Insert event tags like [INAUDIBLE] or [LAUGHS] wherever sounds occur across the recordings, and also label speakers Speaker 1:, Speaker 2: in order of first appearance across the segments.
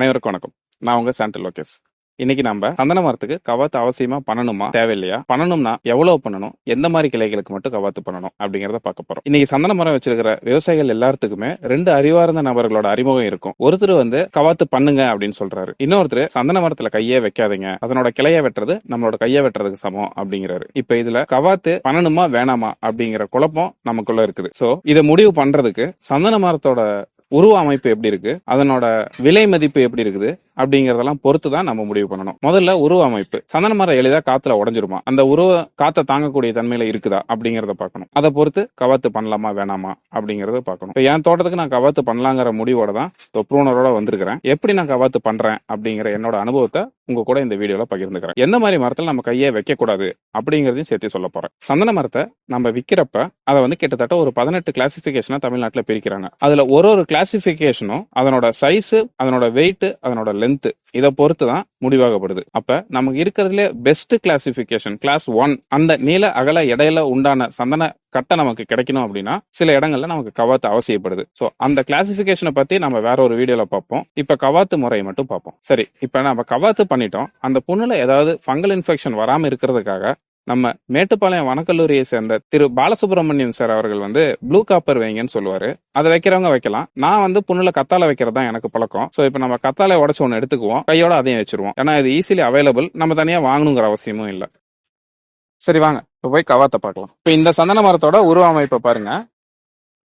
Speaker 1: அனைவருக்கும் வணக்கம். நான் உங்க சாண்டல் லோகேஷ். இன்னைக்கு நம்ம சந்தன மரத்துக்கு கவாத்து அவசியமா பண்ணணுமா? தேவையில்லையா? பண்ணணும்னா எவ்வளவு பண்ணணும்? எந்த மாதிரி கிளைகளுக்கு மட்டும் கவாத்து பண்ணணும்? அப்படிங்கறத பார்க்க போறோம். இன்னைக்கு சந்தன மரம் வச்சிருக்கிற விவசாயிகள் எல்லாத்துக்குமே ரெண்டு அறிவார்ந்த நபர்களோட அறிமுகம் இருக்கும். ஒருத்தர் வந்து கவாத்து பண்ணுங்க அப்படின்னு சொல்றாரு. இன்னொருத்தர் சந்தன மரத்துல கையே வைக்காதீங்க. அதனோட கிளைய வெட்டுறது நம்மளோட கைய வெட்டுறதுக்கு சமம் அப்படிங்கிறாரு. இப்ப இதுல கவாத்து பண்ணணுமா வேணாமா அப்படிங்கிற குழப்பம் நமக்குள்ள இருக்குது. சோ இதை முடிவு பண்றதுக்கு சந்தன மரத்தோட உருவ அமைப்பு எப்படி இருக்கு? அதனோட விலை மதிப்பு எப்படி இருக்குது? அப்படிங்கறதெல்லாம் பொறுத்து தான் நம்ம முடிவு பண்ணணும். முதல்ல உருவ அமைப்பு. சந்தன மரம் எளிதா காத்துல உடஞ்சிருமா? அந்த உருவ காத்த தாங்கக்கூடிய தன்மையில இருக்குதா? அப்படிங்கறத பார்க்கணும். அதை பொறுத்து கவாத்து பண்ணலாமா வேணாமா? அப்படிங்கறத பார்க்கணும். இப்ப என் தோட்டத்துக்கு நான் கவாத்து பண்ணலாங்கிற முடிவோட தான் ப்ரூனரோட வந்திருக்கிறேன். எப்படி நான் கவாத்து பண்றேன் அப்படிங்கிற என்னோட அனுபவத்தை உங்க கூட இந்த வீடியோல பகிர்ந்துக்கிறேன். எந்த மாதிரி மரத்தில் நம்ம கையை வைக்க கூடாது அப்படிங்கறதையும் சேர்த்து சொல்ல போறேன். சந்தன மரத்தை நம்ம விற்கிறப்ப அதை வந்து கிட்டத்தட்ட ஒரு பதினெட்டு கிளாசிபிகேஷனா தமிழ்நாட்டில் பிரிக்கிறாங்க. அதுல ஒரு ஒரு கிளாசிபிகேஷனும் அதனோட சைஸ் அதனோட வெயிட் அதனோட லென்த் இதை பொறுத்து தான் முடிவாகப்படுது. அப்ப நமக்கு இருக்கிறதுல பெஸ்ட் கிளாசிபிகேஷன் கிளாஸ் ஒன் அந்த நீல அகல இடையில உண்டான சந்தன கட்டை நமக்கு கிடைக்கணும் அப்படின்னா சில இடங்கள்ல நமக்கு கவாத்து அவசியப்படுது. ஸோ அந்த கிளாசிபிகேஷனை பத்தி நம்ம வேற ஒரு வீடியோல பார்ப்போம். இப்ப கவாத்து முறையை மட்டும் பார்ப்போம். சரி இப்ப நம்ம கவாத்து பண்ணிட்டோம். அந்த புண்ணுல ஏதாவது ஃபங்கல் இன்ஃபெக்ஷன் வராம இருக்கிறதுக்காக நம்ம மேட்டுப்பாளையம் வனக்கல்லூரியை சேர்ந்த திரு பாலசுப்ரமணியன் சார் அவர்கள் வந்து ப்ளூ காப்பர் வைங்கன்னு சொல்லுவாரு. அதை வைக்கிறவங்க வைக்கலாம். நான் வந்து புண்ணுல கத்தாழை வைக்கிறது தான் எனக்கு பழக்கம். ஸோ இப்போ நம்ம கத்தாழை உடச்சு ஒன்று எடுத்துக்குவோம். கையோட அதையும் வச்சிருவோம். ஏன்னா இது ஈஸிலி அவைலபிள் நம்ம தனியாக வாங்கணுங்கிற அவசியமும் இல்லை. சரி வாங்க. இப்போ போய் கவாத்தை பார்க்கலாம். இப்போ இந்த சந்தன மரத்தோட உருவ அமைப்பை பாருங்க.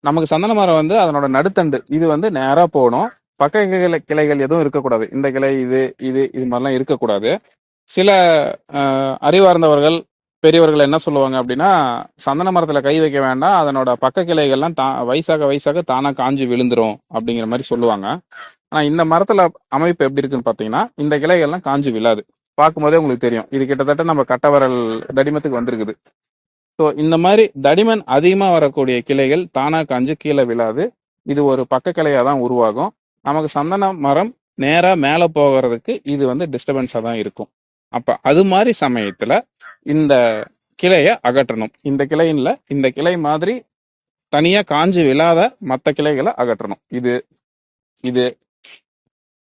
Speaker 1: நமக்கு சந்தன மரம் வந்து அதனோட நடுத்தண்டு. இது வந்து நேராக போகணும். பக்க கிளை கிளைகள் எதுவும் இருக்கக்கூடாது. இந்த கிளை இது இது இது மாதிரிலாம் இருக்கக்கூடாது. சில அறிவார்ந்தவர்கள் பெரியவர்கள் என்ன சொல்லுவாங்க அப்படின்னா சந்தன மரத்துல கை வைக்க வேண்டாம் அதனோட பக்க கிளைகள்லாம் தா வயசாக வயசாக தானா காஞ்சி விழுந்துரும் அப்படிங்கிற மாதிரி சொல்லுவாங்க. ஆனா இந்த மரத்துல அமைப்பு எப்படி இருக்குன்னு பாத்தீங்கன்னா இந்த கிளைகள்லாம் காஞ்சு விழாது. பார்க்கும்போதே உங்களுக்கு தெரியும். இது கிட்டத்தட்ட நம்ம கட்டவரல் தடிமத்துக்கு வந்திருக்குது. ஸோ இந்த மாதிரி தடிமன் அதிகமாக வரக்கூடிய கிளைகள் தானாக காஞ்சு கீழே விழாது. இது ஒரு பக்க கிளையாக தான் உருவாகும். நமக்கு சந்தன மரம் நேராக மேலே போகிறதுக்கு இது வந்து டிஸ்டர்பன்ஸாக தான் இருக்கும். அப்போ அது மாதிரி சமயத்தில் இந்த கிளைய அகற்றணும். இந்த கிளையின்ல இந்த கிளை மாதிரி தனியா காஞ்சி விழாத மற்ற கிளைகளை அகற்றணும். இது இது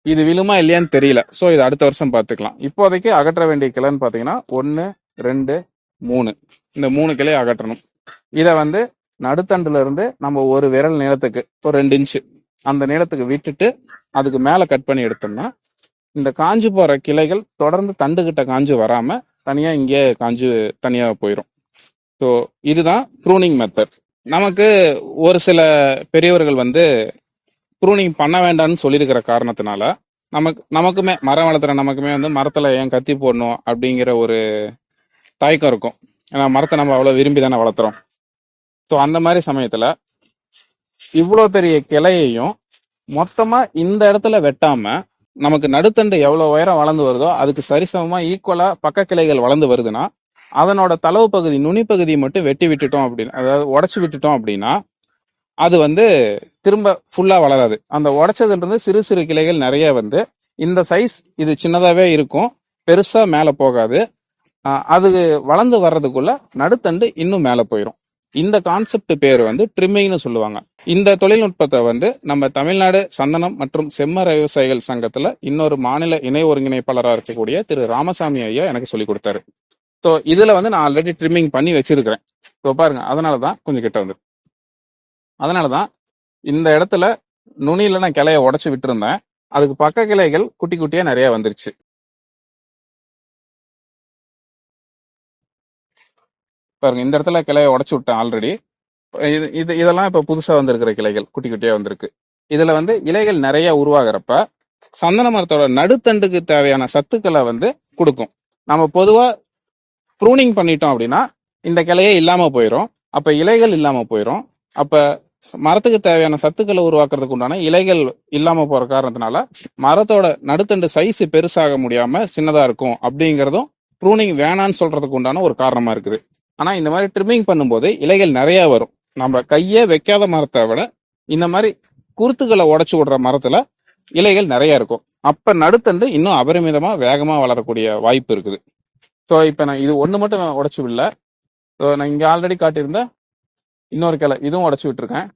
Speaker 1: இது விழுமா இல்லையான்னு தெரியல. ஸோ இது அடுத்த வருஷம் பார்த்துக்கலாம். இப்போதைக்கு அகற்ற வேண்டிய கிளைன்னு பார்த்தீங்கன்னா ஒன்று ரெண்டு மூணு. இந்த மூணு கிளையை அகற்றணும். இதை வந்து நடுத்தண்டுல இருந்து நம்ம ஒரு விரல் நீளத்துக்கு ஒரு ரெண்டு இன்ச்சு அந்த நீளத்துக்கு விட்டுட்டு அதுக்கு மேலே கட் பண்ணி எடுத்தோம்னா இந்த காஞ்சு போற கிளைகள் தொடர்ந்து தண்டுகிட்ட காஞ்சு வராம தனியாக இங்கே காஞ்சு தனியாக போயிடும் ஸோ இதுதான் ப்ரூனிங் மெத்தட் நமக்கு ஒரு சில பெரியவர்கள் வந்து ப்ரூனிங் பண்ண வேண்டாம்னு சொல்லியிருக்கிற காரணத்தினால நமக்கு நமக்குமே மரம் வளர்த்துற நமக்குமே வந்து மரத்தில் ஏன் கத்தி போடணும் அப்படிங்கிற ஒரு தயக்கம் இருக்கும். ஏன்னா மரத்தை நம்ம அவ்வளோ விரும்பி தானே வளர்த்துறோம். ஸோ அந்த மாதிரி சமயத்தில் இவ்வளோ பெரிய கிளையையும் மொத்தமாக இந்த இடத்துல வெட்டாமல் நமக்கு நடுத்தண்டு எவ்வளோ உயரம் வளர்ந்து வருதோ அதுக்கு சரிசமமாக ஈக்குவலாக பக்க கிளைகள் வளர்ந்து வருதுன்னா அதனோட தளவு பகுதி நுனிப்பகுதியை மட்டும் வெட்டி விட்டுட்டோம் அப்படின்னு அதாவது உடச்சி விட்டுட்டோம் அப்படின்னா அது வந்து திரும்ப ஃபுல்லாக வளராது. அந்த உடைச்சதுலேருந்து சிறு சிறு கிளைகள் நிறைய வந்து இந்த சைஸ் இது சின்னதாகவே இருக்கும் பெருசாக மேலே போகாது. அது வளர்ந்து வர்றதுக்குள்ள நடுத்தண்டு இன்னும் மேலே போயிடும் இந்த கான்செப்ட் பேர் வந்து ட்ரிம்மிங்னு சொல்லுவாங்க. இந்த தொழில்நுட்பத்தை வந்து நம்ம தமிழ்நாடு சந்தனம் மற்றும் செம்மர விவசாயிகள் சங்கத்துல இன்னொரு மாநில இணை ஒருங்கிணைப்பாளராக இருக்கக்கூடிய திரு ராமசாமி ஐயா எனக்கு சொல்லி கொடுத்தாரு. ஸோ இதுல வந்து நான் ஆல்ரெடி ட்ரிம்மிங் பண்ணி வச்சிருக்கிறேன். ஸோ பாருங்க அதனால தான் கொஞ்சம் கிட்ட வந்து அதனால தான் இந்த இடத்துல நுனியில நான் கிளைய உடைச்சு விட்டுருந்தேன். அதுக்கு பக்க கிளைகள் குட்டி குட்டியா நிறைய வந்துருச்சு. பாருங்க இந்த இடத்துல கிளைய உடச்சி விட்டேன் ஆல்ரெடி இது இது இதெல்லாம் இப்போ புதுசாக வந்திருக்கிற கிளைகள் குட்டி குட்டியாக வந்திருக்கு. இதில் வந்து இலைகள் நிறைய உருவாகிறப்ப சந்தன மரத்தோட நடுத்தண்டுக்கு தேவையான சத்துக்களை வந்து கொடுக்கும். நம்ம பொதுவாக ப்ரூனிங் பண்ணிட்டோம் அப்படின்னா இந்த கிளையே இல்லாமல் போயிடும் அப்போ இலைகள் இல்லாமல் போயிடும் அப்போ மரத்துக்கு தேவையான சத்துக்களை உருவாக்குறதுக்கு உண்டான இலைகள் இல்லாமல் போகிற காரணத்தினால மரத்தோட நடுத்தண்டு சைஸ் பெருசாக முடியாமல் சின்னதாக இருக்கும் அப்படிங்கிறதும் ப்ரூனிங் வேணான்னு சொல்கிறதுக்கு உண்டான ஒரு காரணமாக இருக்குது. ஆனா இந்த மாதிரி ட்ரிம்மிங் பண்ணும்போது இலைகள் நிறைய வரும். நம்ம கையே வைக்காத மரத்தை விட இந்த மாதிரி குருத்துக்களை உடச்சு விடுற மரத்துல இலைகள் நிறைய இருக்கும். அப்ப நடுத்தண்டு இன்னும் அபரிமிதமா வேகமா வளரக்கூடிய வாய்ப்பு இருக்குது. ஸோ இப்போ நான் இது ஒன்று மட்டும் உடைச்சு விடல. ஸோ நான் இங்கே ஆல்ரெடி காட்டியிருந்த இன்னொரு கிளை இதுவும் உடைச்சு விட்டுருக்கேன்.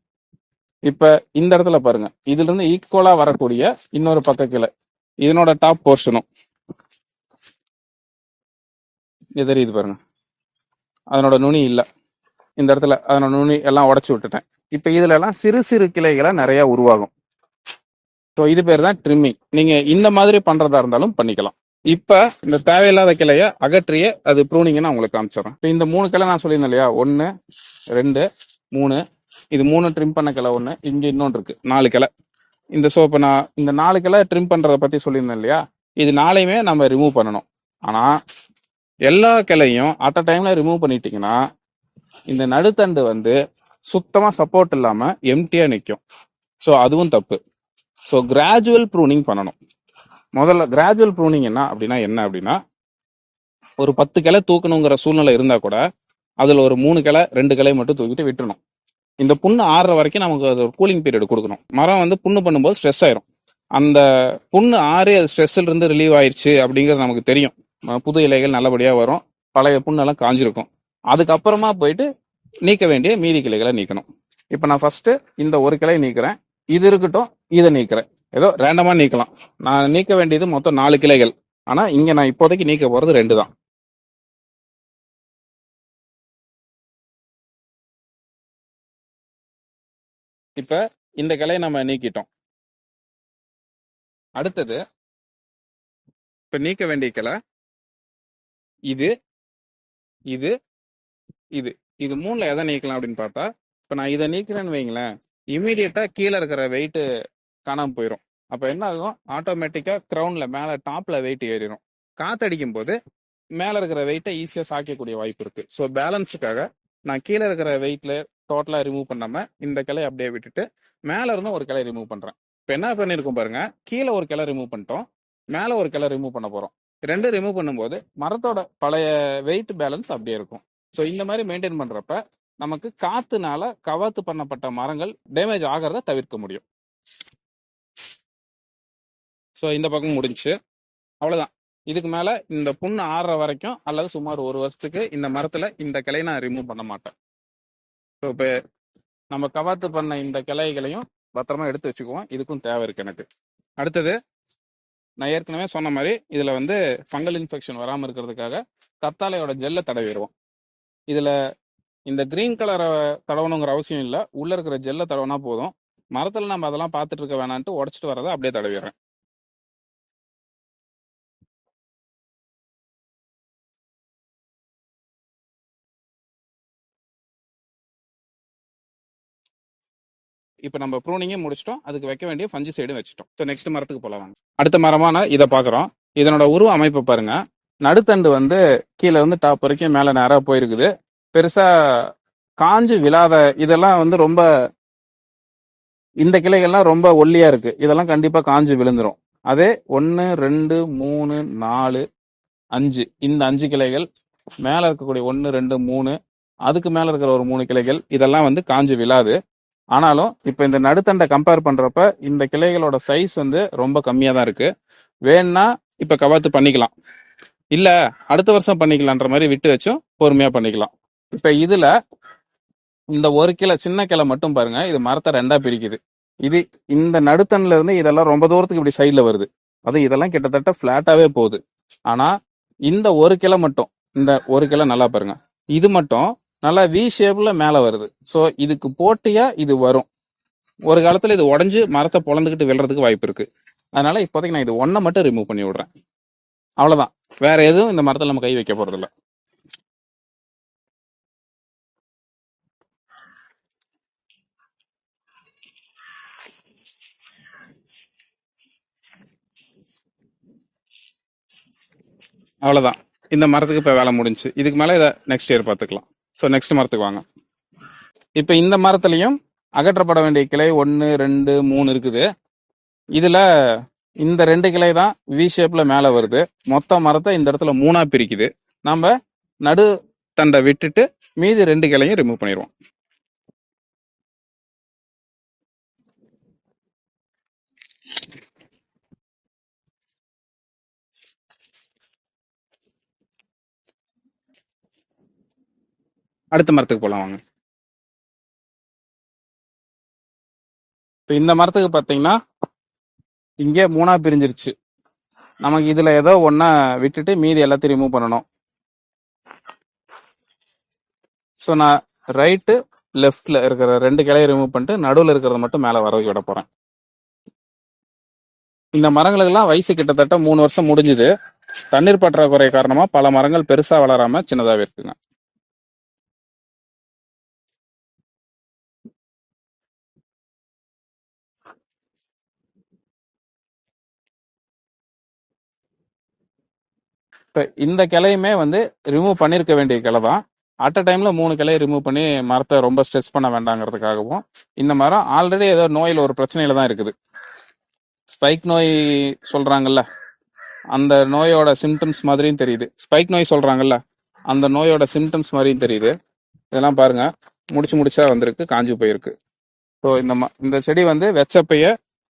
Speaker 1: இப்போ இந்த இடத்துல பாருங்க. இதுல இருந்து ஈக்குவலா வரக்கூடிய இன்னொரு பக்க கிளை. இதனோட டாப் போர்ஷனும் தெரியுது பாருங்க. அதனோட நுனி இல்லை. இந்த இடத்துல அதனோட நுனி எல்லாம் உடச்சி விட்டுட்டேன். இப்போ இதுல எல்லாம் சிறு சிறு கிளைகளை நிறைய உருவாகும். ஸோ இது பேர் தான் ட்ரிம்மிங் நீங்க இந்த மாதிரி பண்றதா இருந்தாலும் பண்ணிக்கலாம். இப்போ இந்த தேவையில்லாத கிளைய அகற்றிய அது ப்ரூனிங்னு உங்களுக்கு காமிச்சிடறேன். இந்த மூணு கிளை நான் சொல்லியிருந்தேன் இல்லையா? ஒன்னு ரெண்டு மூணு. இது மூணு ட்ரிம் பண்ண கிளை ஒன்று இங்க இன்னொன்று இருக்கு. நாலு கிளை. இந்த சோப்பு நான் இந்த நாலு கிளை ட்ரிம் பண்றத பத்தி சொல்லியிருந்தேன் இல்லையா? இது நாளையுமே நம்ம ரிமூவ் பண்ணணும். ஆனா எல்லா கிளையும் அட் அ டைம்ல ரிமூவ் பண்ணிட்டீங்கன்னா இந்த நடுத்தண்டு வந்து சுத்தமா சப்போர்ட் இல்லாம எம்டியா நிற்கும் ஸோ அதுவும் தப்பு. ஸோ கிராஜுவல் ப்ரூனிங் பண்ணணும். முதல்ல கிராஜுவல் ப்ரூனிங் என்ன அப்படின்னா என்ன அப்படின்னா ஒரு பத்து கிளை தூக்கணுங்கிற சூழ்நிலை இருந்தா கூட அதுல ஒரு மூணு கிளை ரெண்டு கிளை மட்டும் தூக்கிட்டு விட்டுணும் இந்த புண்ணு ஆறுற வரைக்கும் நமக்கு அது ஒரு கூலிங் பீரியட் கொடுக்கணும். மரம் வந்து புண்ணு பண்ணும்போது ஸ்ட்ரெஸ் ஆயிரும். அந்த புண்ணு ஆறி அது ஸ்ட்ரெஸ்ல இருந்து ரிலீவ் ஆயிடுச்சு அப்படிங்கிறது நமக்கு தெரியும். புது இலைகள் நல்லபடியாக வரும். பழைய புண்ணெல்லாம் காஞ்சிருக்கும். அதுக்கப்புறமா போயிட்டு நீக்க வேண்டிய மீதி கிளைகளை நீக்கணும். இப்போ நான் ஃபர்ஸ்ட் இந்த ஒரு கிளை நீக்கிறேன். இது இருக்கட்டும் இதை நீக்கிறேன். ஏதோ ரேண்டமாக நீக்கலாம். நான் நீக்க வேண்டியது மொத்தம் நாலு கிளைகள். ஆனால் இங்கே நான் இப்போதைக்கு நீக்க போகிறது ரெண்டு தான். இப்ப இந்த கிளையை நம்ம நீக்கிட்டோம். அடுத்தது இப்ப நீக்க வேண்டிய கிளை இது இது இது. இது மூணுல எதை நீக்கலாம் அப்படின்னு பார்த்தா இப்போ நான் இதை நீக்கிறேன்னு வைங்களேன் இமீடியட்டா கீழே இருக்கிற வெயிட்டு காணாமல் போயிடும் அப்போ என்ன ஆகும்? ஆட்டோமேட்டிக்கா க்ரௌண்டில் மேலே டாப்ல வெயிட் ஏறிடும் காத்தடிக்கும் போது மேலே இருக்கிற வெயிட்டை ஈஸியாக சாய்க்கக்கூடிய வாய்ப்பு இருக்கு. ஸோ பேலன்ஸுக்காக நான் கீழே இருக்கிற வெயிட்ல டோட்டலாக ரிமூவ் பண்ணாம இந்த கிளையை அப்படியே விட்டுட்டு மேலே இருந்தும் ஒரு கிளை ரிமூவ் பண்றேன். இப்போ என்ன பண்ணியிருக்கோம் பாருங்க கீழே ஒரு கிளை ரிமூவ் பண்ணிட்டோம் மேலே ஒரு கிளை ரிமூவ் பண்ண போறோம். ரெண்டு ரிமூவ் பண்ணும்போது மரத்தோட பழைய வெயிட் பேலன்ஸ் அப்படியே இருக்கும். ஸோ இந்த மாதிரி மெயின்டைன் பண்றப்ப நமக்கு காத்துனால கவாத்து பண்ணப்பட்ட மரங்கள் டேமேஜ் ஆகிறத தவிர்க்க முடியும். ஸோ இந்த பக்கம் முடிஞ்சுச்சு அவ்வளோதான் இதுக்கு மேலே இந்த புண்ணு ஆறுற வரைக்கும் அல்லது சுமார் ஒரு வருஷத்துக்கு இந்த மரத்தில் இந்த கிளையை நான் ரிமூவ் பண்ண மாட்டேன். ஸோ இப்போ நம்ம கவாத்து பண்ண இந்த கிளைகளையும் பத்திரமா எடுத்து வச்சுக்குவோம். இதுக்கும் தேவை இருக்கு எனக்கு. அடுத்தது நான் ஏற்கனவே சொன்ன மாதிரி இதுல வந்து ஃபங்கல் இன்ஃபெக்ஷன் வராம இருக்கிறதுக்காக கத்தாழையோட ஜெல்லை தடவிடுவோம். இதுல இந்த கிரீன் கலரை தடவணுங்கிற அவசியம் இல்லை. உள்ள இருக்கிற ஜெல்லை தடவினா போதும். மரத்துல நம்ம அதெல்லாம் பார்த்துட்டு இருக்க வேணான்ட்டு உடச்சிட்டு வரதை அப்படியே தடவிடுறேன். இப்போ நம்ம ப்ரூனிங்கே முடிச்சிட்டோம். அதுக்கு வைக்க வேண்டிய ஃபஞ்சு சைடும் வச்சுட்டோம். ஸோ நெக்ஸ்ட் மரத்துக்கு போகலாம் அடுத்த மரமான இதை பார்க்குறோம். இதனோட உருவ அமைப்பை பாருங்க. நடுத்தண்டு வந்து கீழே இருந்து டாப் வரைக்கும் மேலே நேராக போயிருக்குது. பெருசா காஞ்சு விழாத இதெல்லாம் வந்து ரொம்ப இந்த கிளைகள்லாம் ரொம்ப ஒல்லியா இருக்கு. இதெல்லாம் கண்டிப்பா காஞ்சு விழுந்துரும். அதே ஒன்று ரெண்டு மூணு நாலு அஞ்சு. இந்த அஞ்சு கிளைகள் மேலே இருக்கக்கூடிய ஒன்று ரெண்டு மூணு அதுக்கு மேலே இருக்கிற ஒரு மூணு கிளைகள் இதெல்லாம் வந்து காஞ்சு விழாது. ஆனாலும் இப்போ இந்த நடுத்தண்டை கம்பேர் பண்றப்ப இந்த கிளைகளோட சைஸ் வந்து ரொம்ப கம்மியாக தான் இருக்கு. வேணா இப்போ கவாத்து பண்ணிக்கலாம். இல்ல அடுத்த வருஷம் பண்ணிக்கலான்ற மாதிரி விட்டு வச்சும் பொறுமையா பண்ணிக்கலாம். இப்ப இதுல இந்த ஒரு கிளை சின்ன கிளை மட்டும் பாருங்க. இது மரத்தை ரெண்டா பிரிக்குது. இது இந்த நடுத்தன்ல இருந்து இதெல்லாம் ரொம்ப தூரத்துக்கு இப்படி சைடில் வருது. அது இதெல்லாம் கிட்டத்தட்ட பிளாட்டாவே போகுது. ஆனா இந்த ஒரு கிளை மட்டும் இந்த ஒரு கிளை நல்லா பாருங்க. இது மட்டும் நல்லா வி ஷேப்ல மேலே வருது. ஸோ இதுக்கு போட்டியா இது வரும். ஒரு காலத்துல இது உடஞ்சு மரத்தை பொழந்துக்கிட்டு விழுறதுக்கு வாய்ப்பு இருக்கு. அதனால இப்போதைக்கு நான் இது ஒன்றை மட்டும் ரிமூவ் பண்ணி விடுறேன். அவ்வளோதான் வேற எதுவும் இந்த மரத்தில் நம்ம கை வைக்க போறதில்ல. அவ்வளோதான் இந்த மரத்துக்கு இப்போ வேலை முடிஞ்சு இதுக்கு மேலே இதை நெக்ஸ்ட் இயர் பார்த்துக்கலாம். ஸோ நெக்ஸ்ட் மரத்துக்கு வாங்க. இப்போ இந்த மரத்துலையும் அகற்றப்பட வேண்டிய கிளை ஒன்று ரெண்டு மூணு இருக்குது. இதில் இந்த ரெண்டு கிளை தான் வி ஷேப்பில் மேலே வருது. மொத்த மரத்தை இந்த இடத்துல மூணாக பிரிக்குது. நம்ம நடு தண்டை விட்டுட்டு மீதி ரெண்டு கிளையும் ரிமூவ் பண்ணிடுவோம். அடுத்த மரத்துக்கு போகலாம் வாங்க. இப்போ இந்த மரத்துக்கு பார்த்தீங்கன்னா இங்கே மூணா பிரிஞ்சிருச்சு. நமக்கு இதில் ஏதோ ஒன்றா விட்டுட்டு மீதி எல்லாத்தையும் ரிமூவ் பண்ணணும். ஸோ நான் ரைட்டு லெஃப்டில் இருக்கிற ரெண்டு கிளையை ரிமூவ் பண்ணிட்டு நடுவில் இருக்கிறத மட்டும் மேலே வர விட போகிறேன் இந்த மரங்களுக்கெல்லாம் வயசு கிட்டத்தட்ட மூணு வருஷம் முடிஞ்சுது. தண்ணீர் பற்றாக்குறை காரணமாக பல மரங்கள் பெருசாக வளராமல் சின்னதாகவே இருக்குங்க. இப்ப இந்த கிளையுமே வந்து ரிமூவ் பண்ணிருக்க வேண்டிய கிளை தான். அட் அ டைம்ல மூணு கிளையை ரிமூவ் பண்ணி மரத்தை ரொம்ப ஸ்ட்ரெஸ் பண்ண வேண்டாங்கிறதுக்காகவும் இந்த மரம் ஆல்ரெடி ஏதோ நோயில் ஒரு பிரச்சனையில தான் இருக்குது. ஸ்பைக் நோய் சொல்றாங்கல்ல அந்த நோயோட சிம்டம்ஸ் மாதிரியும் தெரியுது. ஸ்பைக் நோய் சொல்றாங்கல்ல அந்த நோயோட சிம்டம்ஸ் மாதிரியும் தெரியுது. இதெல்லாம் பாருங்க முடிச்சு முடிச்சா வந்திருக்கு காஞ்சி போயிருக்கு. ஸோ இந்த இந்த செடி வந்து வெச்சப்பைய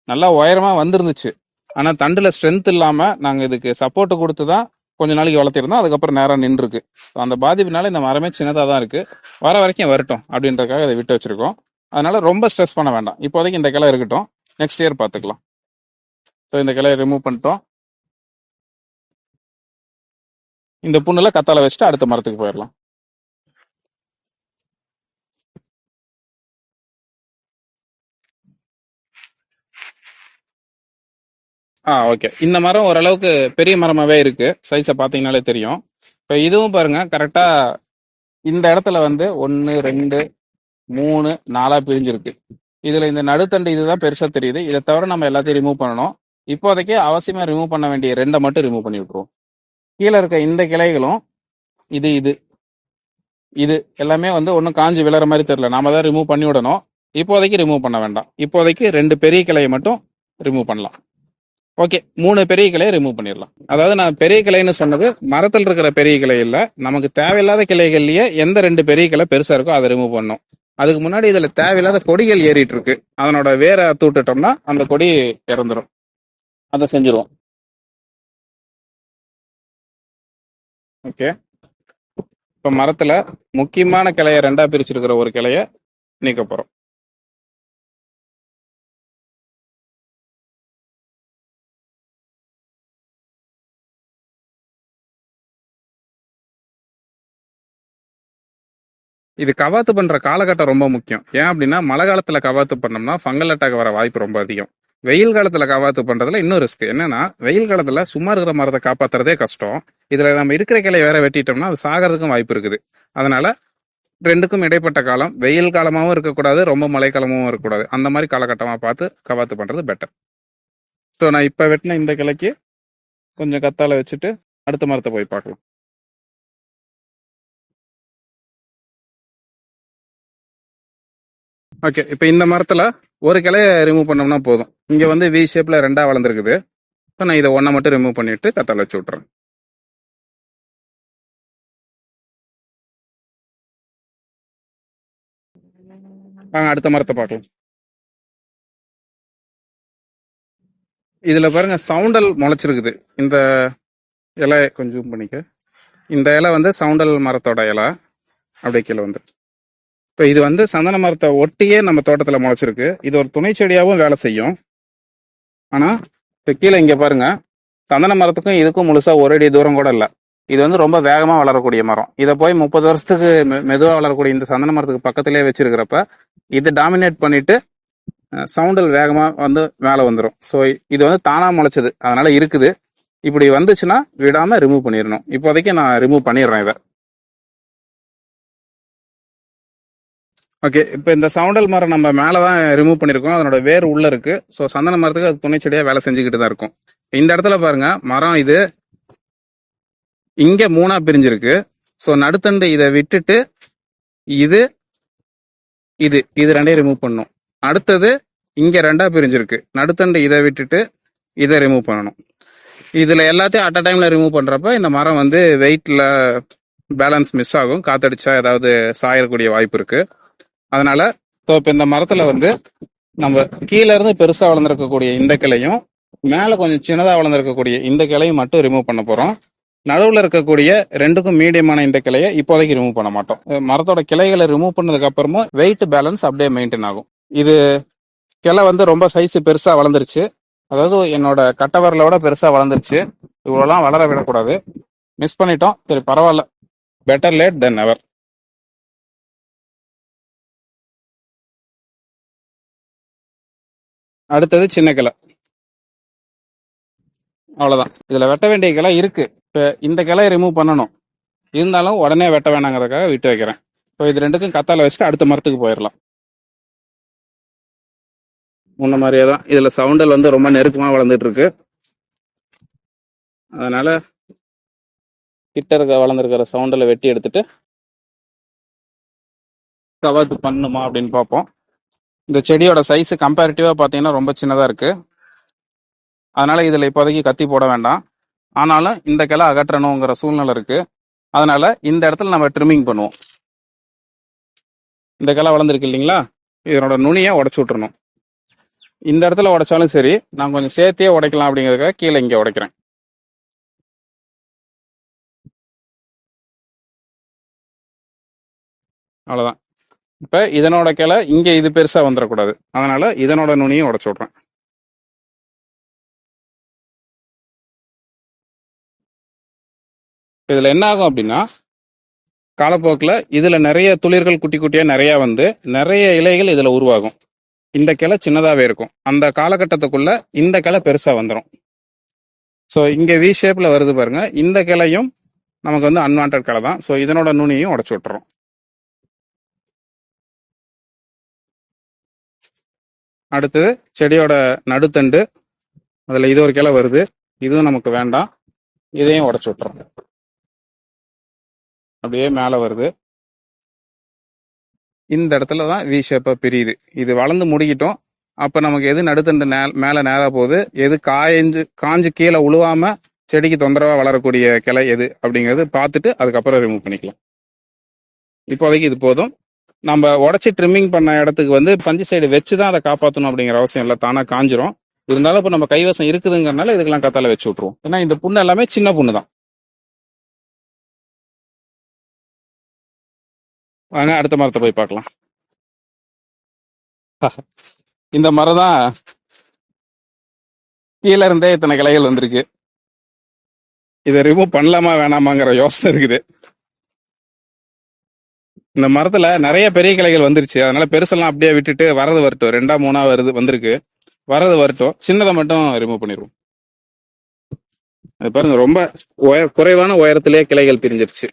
Speaker 1: நல்லா உயரமா வந்திருந்துச்சு. ஆனால் தண்டுல ஸ்ட்ரென்த் இல்லாம நாங்கள் இதுக்கு சப்போர்ட் கொடுத்து தான் கொஞ்ச நாளைக்கு வளர்த்திருந்தோம் அதுக்கப்புறம் நேரம் நின்றுருக்கு. அந்த பாதிப்புனால இந்த மரமே சின்னதாக தான் இருக்குது வர வரைக்கும் வரட்டும் அப்படின்றதுக்காக அதை விட்டு வச்சுருக்கோம். அதனால ரொம்ப ஸ்ட்ரெஸ் பண்ண வேண்டாம். இப்போதைக்கு இந்த கிளை இருக்கட்டும். நெக்ஸ்ட் இயர் பார்த்துக்கலாம். ஸோ இந்த கிளையை ரிமூவ் பண்ணிட்டோம். இந்த புண்ணில் கத்தால வச்சுட்டு அடுத்த மரத்துக்கு போயிடலாம். ஆ ஓகே இந்த மரம் ஓரளவுக்கு பெரிய மரமாவே இருக்கு. சைஸை பார்த்தீங்கனாலே தெரியும். இப்போ இதுவும் பாருங்க கரெக்டா இந்த இடத்துல வந்து ஒன்று ரெண்டு மூணு நாலா பிரிஞ்சிருக்கு. இதுல இந்த நடுத்தண்டு இதுதான் பெருசா தெரியுது. இதை தவிர நம்ம எல்லாத்தையும் ரிமூவ் பண்ணணும். இப்போதைக்கு அவசியமா ரிமூவ் பண்ண வேண்டிய ரெண்டை மட்டும் ரிமூவ் பண்ணி விட்டுருவோம். கீழே இருக்க இந்த கிளைகளும் இது இது இது எல்லாமே வந்து ஒன்றும் காஞ்சி விழற மாதிரி தெரியல. நாம தான் ரிமூவ் பண்ணி விடணும். இப்போதைக்கு ரிமூவ் பண்ண வேண்டாம். இப்போதைக்கு ரெண்டு பெரிய கிளையை மட்டும் ரிமூவ் பண்ணலாம். ஓகே மூணு பெரிய கிளையை ரிமூவ் பண்ணிடலாம். அதாவது நான் பெரிய கிளைன்னு சொன்னது மரத்தில் இருக்கிற பெரிய கிளை இல்லை நமக்கு தேவையில்லாத கிளைகள்லயே எந்த ரெண்டு பெரிய கிளை பெருசா இருக்கோ அதை ரிமூவ் பண்ணும் அதுக்கு முன்னாடி இதுல தேவையில்லாத கொடிகள் ஏறிட்டு இருக்கு. அதனோட வேரை தூட்டுட்டோம்னா அந்த கொடி இறந்துரும். அதை செஞ்சிருவோம். ஓகே இப்ப மரத்துல முக்கியமான கிளைய ரெண்டா பிரிச்சிருக்கிற ஒரு கிளைய நீக்க போறோம். இது கவாத்து பண்ற காலகட்டம் ரொம்ப முக்கியம். ஏன் அப்படின்னா மழை காலத்துல கவாத்து பண்ணோம்னா ஃபங்கல் அட்டாக் வர வாய்ப்பு ரொம்ப அதிகம். வெயில் காலத்துல கவாத்து பண்றதுல இன்னும் ரிஸ்க் என்னன்னா வெயில் காலத்துல சும்மா இருக்கிற மரத்தை காப்பாத்துறதே கஷ்டம். இதுல நம்ம இருக்கிற கிளைய வேற வெட்டிட்டோம்னா அது சாகிறதுக்கும் வாய்ப்பு இருக்குது. அதனால ரெண்டுக்கும் இடைப்பட்ட காலம். வெயில் காலமாவும் இருக்கக்கூடாது ரொம்ப மழைக்காலமாவும் இருக்கக்கூடாது. அந்த மாதிரி காலகட்டமா பார்த்து கவாத்து பண்றது பெட்டர் ஸோ நான் இப்ப வெட்டின இந்த கிளைக்கு கொஞ்சம் கத்தால வச்சுட்டு அடுத்த மரத்தை போய் பார்க்கலாம். ஓகே இப்போ இந்த மரத்தில் ஒரு கிளையை ரிமூவ் பண்ணோம்னா போதும். இங்கே வந்து வி ஷேப்பில் ரெண்டாக வளர்ந்துருக்குது. ஸோ நான் இதை ஒன்றை மட்டும் ரிமூவ் பண்ணிவிட்டு கத்தால் வச்சு விட்றேன் வாங்க அடுத்த மரத்தை பார்க்கலாம். இதில் பாருங்க சவுண்டல் முளைச்சிருக்குது. இந்த இலை கொஞ்சம் பண்ணிக்க. இந்த இலை வந்து சவுண்டல் மரத்தோட இலை. அப்படியே கீழே வந்து இப்போ இது வந்து சந்தன மரத்தை ஒட்டியே நம்ம தோட்டத்தில் முளைச்சிருக்கு. இது ஒரு துணை செடியாகவும் வேலை செய்யும். ஆனால் இப்போ கீழே இங்கே பாருங்க. சந்தன மரத்துக்கும் இதுக்கும் முழுசாக ஒரு அடி தூரம் கூட இல்லை. இது வந்து ரொம்ப வேகமாக வளரக்கூடிய மரம். இதை போய் முப்பது வருஷத்துக்கு மெதுவாக வளரக்கூடிய இந்த சந்தன மரத்துக்கு பக்கத்திலே வச்சிருக்கிறப்ப இது டாமினேட் பண்ணிட்டு சவுண்டல் வேகமாக வந்து மேலே வந்துடும் ஸோ இது வந்து தானாக முளைச்சது. அதனால இருக்குது. இப்படி வந்துச்சுன்னா விடாமல் ரிமூவ் பண்ணிடணும் இப்போதைக்கு நான் ரிமூவ் பண்ணிடுறேன் இதை. ஓகே இப்போ இந்த சவுண்டல் மரம் நம்ம மேலே தான் ரிமூவ் பண்ணியிருக்கோம் அதனோட வேர் உள்ள இருக்கு. ஸோ சந்தன மரத்துக்கு அது துணை செடியாக வேலை செஞ்சுக்கிட்டு தான் இருக்கும். இந்த இடத்துல பாருங்க மரம் இது இங்கே மூணாக பிரிஞ்சிருக்கு. ஸோ நடுத்தண்டு இதை விட்டுட்டு இது இது இது ரெண்டையும் ரிமூவ் பண்ணும் அடுத்தது இங்கே ரெண்டாக பிரிஞ்சிருக்கு. நடுத்தண்டு இதை விட்டுட்டு இதை ரிமூவ் பண்ணணும். இதில் எல்லாத்தையும் அட் அ டைமில் ரிமூவ் பண்ணுறப்ப இந்த மரம் வந்து வெயிட்டில் பேலன்ஸ் மிஸ் ஆகும். காத்தடிச்சா ஏதாவது சாயக்கூடிய வாய்ப்பு இருக்குது அதனால இப்போ இப்போ இந்த மரத்துல வந்து நம்ம கீழே இருந்து பெருசா வளர்ந்துருக்கக்கூடிய இந்த கிளையும் மேல கொஞ்சம் சின்னதா வளர்ந்துருக்கக்கூடிய இந்த கிளையும் மட்டும் ரிமூவ் பண்ண போறோம். நடுவில் இருக்கக்கூடிய ரெண்டுக்கும் மீடியமான இந்த கிளையை இப்போதைக்கு ரிமூவ் பண்ண மாட்டோம். மரத்தோட கிளைகளை ரிமூவ் பண்ணதுக்கு அப்புறமும் வெயிட் பேலன்ஸ் அப்படியே மெயின்டைன் ஆகும். இது கிளை வந்து ரொம்ப சைஸ் பெருசா வளர்ந்துருச்சு. அதாவது என்னோட கட்டவரலோட பெருசா வளர்ந்துருச்சு. இவ்வளோலாம் வளர விடக்கூடாது. மிஸ் பண்ணிட்டோம். சரி பரவாயில்ல. பெட்டர் லேட் தென் எவர் அடுத்தது சின்ன கிளை. அவ்வளோதான் இதில் வெட்ட வேண்டிய கிளை இருக்கு. இப்போ இந்த கிளையை ரிமூவ் பண்ணணும். இருந்தாலும் உடனே வெட்ட வேணாங்கிறதுக்காக விட்டு வைக்கிறேன். இப்போ இது ரெண்டுக்கும் கத்தால வச்சுட்டு அடுத்த மரத்துக்கு போயிடலாம். முன்ன மாதிரியே தான். இதில் சவுண்டல் வந்து ரொம்ப நெருக்கமாக வளர்ந்துட்டு இருக்கு. அதனால கிட்ட இருக்க வளர்ந்துருக்கிற சவுண்டில் வெட்டி எடுத்துட்டு கவாத்து பண்ணுமா அப்படின்னு பார்ப்போம். இந்த செடியோட சைஸ் கம்பேரிட்டிவாக பார்த்தீங்கன்னா ரொம்ப சின்னதாக இருக்குது அதனால் இதில் இப்போதைக்கு கத்தி போட வேண்டாம். ஆனாலும் இந்த கிளை அகற்றணுங்கிற சூழ்நிலை இருக்குது அதனால் இந்த இடத்துல நம்ம ட்ரிம்மிங் பண்ணுவோம். இந்த கிளை வளர்ந்துருக்கு இல்லைங்களா? இதனோட நுனியை உடச்சி விட்டுறணும். இந்த இடத்துல உடைச்சாலும் சரி நான் கொஞ்சம் சேர்த்தே உடைக்கலாம் அப்படிங்கிறதுக்காக கீழே இங்கே உடைக்கிறேன். அவ்வளோதான் இப்போ இதனோட கிளை இங்கே இது பெருசாக வந்துடக்கூடாது அதனால இதனோட நுனியும் உடச்சி விட்றேன். இதில் என்ன ஆகும் அப்படின்னா காலப்போக்கில் இதில் நிறைய துளிர்கள் குட்டி குட்டியாக நிறையா வந்து நிறைய இலைகள் இதில் உருவாகும். இந்த கிளை சின்னதாகவே இருக்கும். அந்த காலகட்டத்துக்குள்ள இந்த கிளை பெருசாக வந்துடும் ஸோ இங்கே வி ஷேப்பில் வருது பாருங்க. இந்த கிளையும் நமக்கு வந்து அன்வான்ட் கிளை தான் ஸோ இதனோட நுனியும் உடச்சி விட்டுறோம். அடுத்தது செடியோட நடுத்தண்டு. அதில் இது ஒரு கிளை வருது. இதுவும் நமக்கு வேண்டாம். இதையும் உடச்சி விட்டுறோம். அப்படியே மேலே வருது. இந்த இடத்துல தான் வி ஷேப்பாக பிரியுது. இது வளர்ந்து முடிக்கிட்டோம். அப்போ நமக்கு எது நடுத்தண்டு நே மேலே நேராக போகுது? எது காய்ஞ்சு காஞ்சு கீழே உழுவாமல் செடிக்கு தொந்தரவாக வளரக்கூடிய கிளை எது? அப்படிங்கிறது பார்த்துட்டு அதுக்கப்புறம் ரிமூவ் பண்ணிக்கலாம். இப்போதைக்கு இது போதும். நம்ம உடச்சி ட்ரிம்மிங் பண்ண இடத்துக்கு வந்து பஞ்சு சைடு வச்சு தான் அதை காப்பாற்றணும் அப்படிங்கிற அவசியம் இல்லை. தானாக காஞ்சிரும். இருந்தாலும் இப்போ நம்ம கைவசம் இருக்குதுங்கிறனால இதுக்கெல்லாம் கத்தால வச்சு விட்ருவோம் ஏன்னா இந்த புண்ணு எல்லாமே சின்ன புண்ணு தான் வாங்க அடுத்த மரத்தை போய் பார்க்கலாம். [LAUGHS] இந்த மரம் தான் கீழே இருந்தே இத்தனை கிளைகள் வந்திருக்கு. இதை ரிமூவ் பண்ணலாமா வேணாமாங்கிற யோசனை இருக்குது. இந்த மரத்துல நிறைய பெரிய கிளைகள் வந்துருச்சு. அதனால பெருசெல்லாம் அப்படியே விட்டுட்டு வரது வரட்டும். ரெண்டா மூணா வருது வந்திருக்கு. வரது வரட்டும். சின்னதை மட்டும் ரிமூவ் பண்ணிடுவோம். அது பாருங்க ரொம்ப குறைவான உயரத்திலேயே கிளைகள் பிரிஞ்சிருச்சு.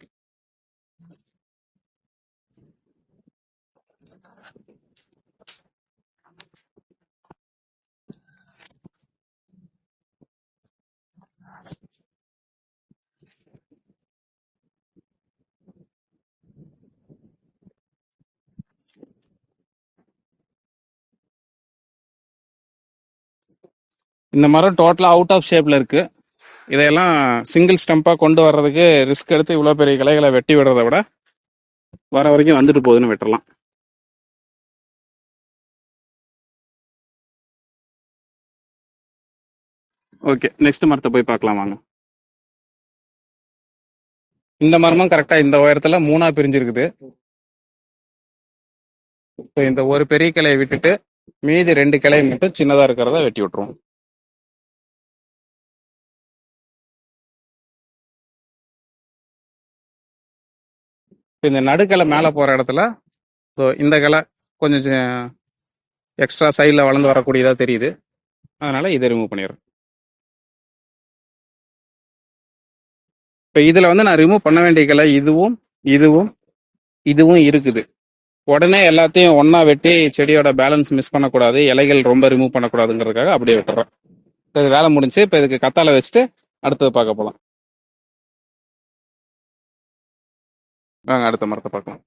Speaker 1: இந்த மரம் டோட்டலாக அவுட் ஆஃப் ஷேப்பில் இருக்குது இதையெல்லாம் சிங்கிள் ஸ்டம்பா கொண்டு வர்றதுக்கு ரிஸ்க் எடுத்து இவ்வளோ பெரிய கிளைகளை வெட்டி விடுறத விட வர வரைக்கும் வந்துட்டு போகுதுன்னு வெட்டலாம். ஓகே நெக்ஸ்ட் மரத்தை போய் பார்க்கலாம் வாங்க. இந்த மரமும் கரெக்டாக இந்த உயரத்தில் மூணாக பிரிஞ்சிருக்குது. இப்போ இந்த ஒரு பெரிய கிளையை விட்டுட்டு மீதி ரெண்டு கிளை மட்டும் சின்னதாக இருக்கிறத வெட்டி விட்டுருவோம். இப்போ இந்த நடுக்கிளை மேலே போகிற இடத்துல ஸோ இந்த கிளை கொஞ்சம் எக்ஸ்ட்ரா சைடில் வளர்ந்து வரக்கூடியதாக தெரியுது. அதனால இதை ரிமூவ் பண்ணிடுறேன். இப்போ இதில் வந்து நான் ரிமூவ் பண்ண வேண்டிய கிளை இதுவும் இதுவும் இதுவும் இருக்குது. உடனே எல்லாத்தையும் ஒன்றா வெட்டி செடியோட பேலன்ஸ் மிஸ் பண்ணக்கூடாது இலைகள் ரொம்ப ரிமூவ் பண்ணக்கூடாதுங்கிறதுக்காக அப்படியே விட்டுறேன். இப்போ இது வேலை முடிஞ்சு இப்போ இதுக்கு கத்தால வச்சுட்டு அடுத்தது பார்க்க போகலாம். வாங்க அடுத்த மரத்தை பார்க்கலாம்.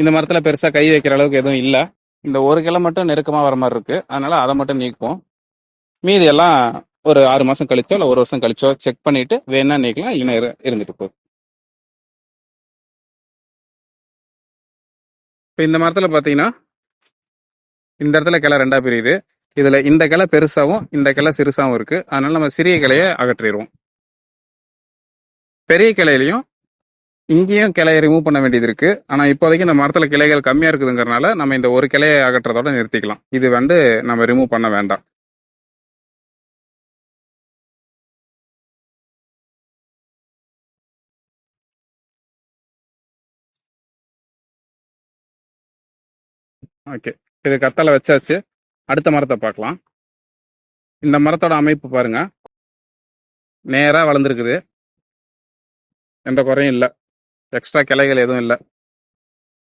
Speaker 1: இந்த மரத்துல பெருசா கை வைக்கிற அளவுக்கு எதுவும் இல்லை. இந்த ஒரு கிளை மட்டும் நெருக்கமா வர மாதிரி இருக்கு. அதனால அதை மட்டும் நீக்குவோம். மீதி எல்லாம் ஒரு ஆறு மாசம் கழிச்சோ இல்லை ஒரு வருஷம் கழிச்சோ செக் பண்ணிட்டு வேணா நீக்கலாம் இல்லைன்னா இருந்துட்டு போ. இப்போ இந்த மரத்துல பாத்தீங்கன்னா இந்த இடத்துல கிளை ரெண்டா பிரியுது. இதுல இந்த கிளை பெருசாகவும் இந்த கிளை சிறுசாகவும் இருக்கு. அதனால நம்ம சிறிய கிளையை அகற்றிடுவோம். பெரிய கிளையிலையும் இங்கேயும் கிளையை ரிமூவ் பண்ண வேண்டியது இருக்கு. ஆனா இப்போதைக்கு இந்த மரத்துல கிளைகள் கம்மியா இருக்குதுங்கிறனால நம்ம இந்த ஒரு கிளையை அகற்றதோட நிறுத்திக்கலாம். இது வந்து நம்ம ரிமூவ் பண்ண வேண்டாம். ஓகே இது கத்தால வச்சாச்சு. அடுத்த மரத்தை பார்க்கலாம். இந்த மரத்தோட அமைப்பு பாருங்க. நேராக வளர்ந்துருக்குது. எந்த குறையும் இல்லை. எக்ஸ்ட்ரா கிளைகள் எதுவும் இல்லை.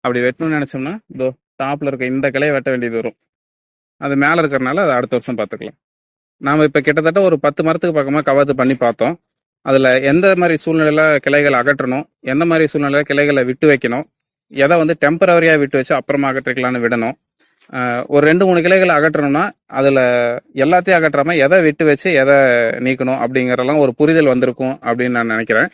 Speaker 1: அப்படி வெட்டணும்னு நினச்சோம்னா இதோ டாப்பில் இருக்க இந்த கிளையை வெட்ட வேண்டியது வரும். அது மேலே இருக்கிறனால அதை அடுத்த வருஷம் பார்த்துக்கலாம். நாம் இப்போ கிட்டத்தட்ட ஒரு பத்து மரத்துக்கு பக்கமாக கவாத்து பண்ணி பார்த்தோம். அதில் எந்த மாதிரி சூழ்நிலையில் கிளைகளை அகற்றணும் எந்த மாதிரி சூழ்நிலையில் கிளைகளை விட்டு வைக்கணும் எதை வந்து டெம்பரவரியாக விட்டு வச்சு அப்புறமா அகற்றிக்கலாம்னு விடணும் ஒரு ரெண்டு மூணு கிளைகளை அகற்றணும்னா அதில் எல்லாத்தையும் அகற்றாமல் எதை விட்டு வச்சு எதை நீக்கணும் அப்படிங்கிறலாம் ஒரு புரிதல் வந்திருக்கும் அப்படின்னு நான் நினைக்கிறேன்.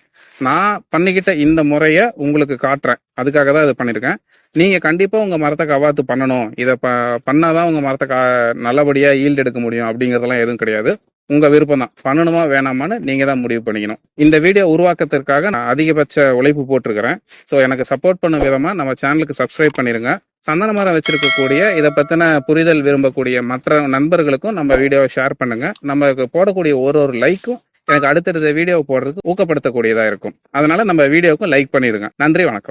Speaker 1: நான் பண்ணிக்கிட்ட இந்த முறையை உங்களுக்கு காட்டுறேன். அதுக்காக தான் இது பண்ணியிருக்கேன் நீங்கள் கண்டிப்பாக உங்கள் மரத்தை கவாத்து பண்ணணும். இதை ப பண்ணாதான் உங்கள் மரத்தை கா நல்லபடியாக ஈல்டு எடுக்க முடியும் அப்படிங்கிறதெல்லாம் எதுவும் கிடையாது. உங்க விருப்பம் தான் பண்ணணுமா வேணாமான்னு நீங்க தான் முடிவு பண்ணிக்கணும். இந்த வீடியோ உருவாக்கத்திற்காக நான் அதிகபட்ச உழைப்பு போட்டிருக்கிறேன். ஸோ எனக்கு சப்போர்ட் பண்ண விதமா நம்ம சேனலுக்கு சப்ஸ்கிரைப் பண்ணிருங்க. சந்தன மரம் வச்சிருக்கக்கூடிய இதை பத்தின புரிதல் விரும்பக்கூடிய மற்ற நண்பர்களுக்கும் நம்ம வீடியோவை ஷேர் பண்ணுங்க. நமக்கு போடக்கூடிய ஒரு ஒரு லைக்கும் எனக்கு அடுத்தடுத்த வீடியோ போடுறதுக்கு ஊக்கப்படுத்தக்கூடியதா இருக்கும். அதனால நம்ம வீடியோவுக்கும் லைக் பண்ணிடுங்க. நன்றி வணக்கம்.